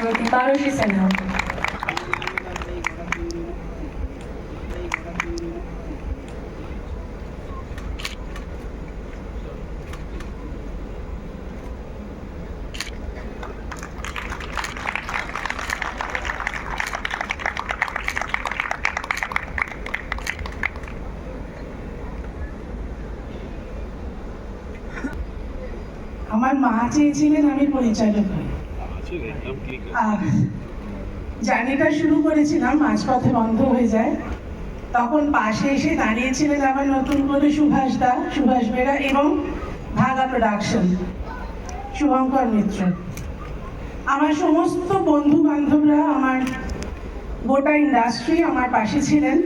শ্রীমতী মারুষি সিনহা আমার মা চেয়েছিলেন আমি পরিচালক হই জার্নিটা শুরু করেছিলাম, মাঝপথে বন্ধ হয়ে যায়। তখন পাশে এসে দাঁড়িয়েছিলেন আবার নতুন করে সুভাষ দা, সুভাষ বেরা এবং ভাগা প্রোডাকশন শুভঙ্কর মিত্র। আমার সমস্ত বন্ধু বান্ধবরা আমার গোটা ইন্ডাস্ট্রি আমার পাশে ছিলেন।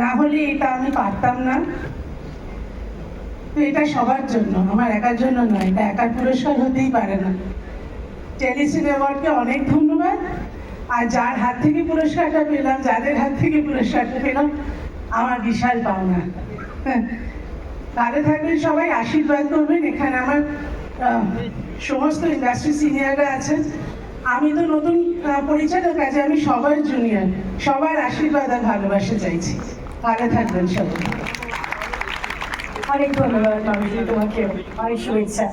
না হলে এটা আমি পারতাম না। তো এটা সবার জন্য, আমার একার জন্য নয়, এটা একার পুরস্কার হতেই পারে না। টেলিসিন অ্যাওয়ার্ডকে অনেক ধন্যবাদ। আর যার হাত থেকে পুরস্কারটা পেলাম, যাদের হাত থেকে পুরস্কারটা পেলাম, আমার বিশাল পাওনা। হ্যাঁ। কারে থাকবেন সবাই, আশীর্বাদ করবেন। এখানে আমার সমস্ত ইন্ডাস্ট্রি সিনিয়ররা আছেন। আমি তো নতুন পরিচালক আছে আমি সবার জুনিয়র সবার আশীর্বাদ আর ভালোবাসা চাইছি। ভালো থাকবেন সবাই। অনেক ধন্যবাদ তোমাকে অনেক শুভেচ্ছা।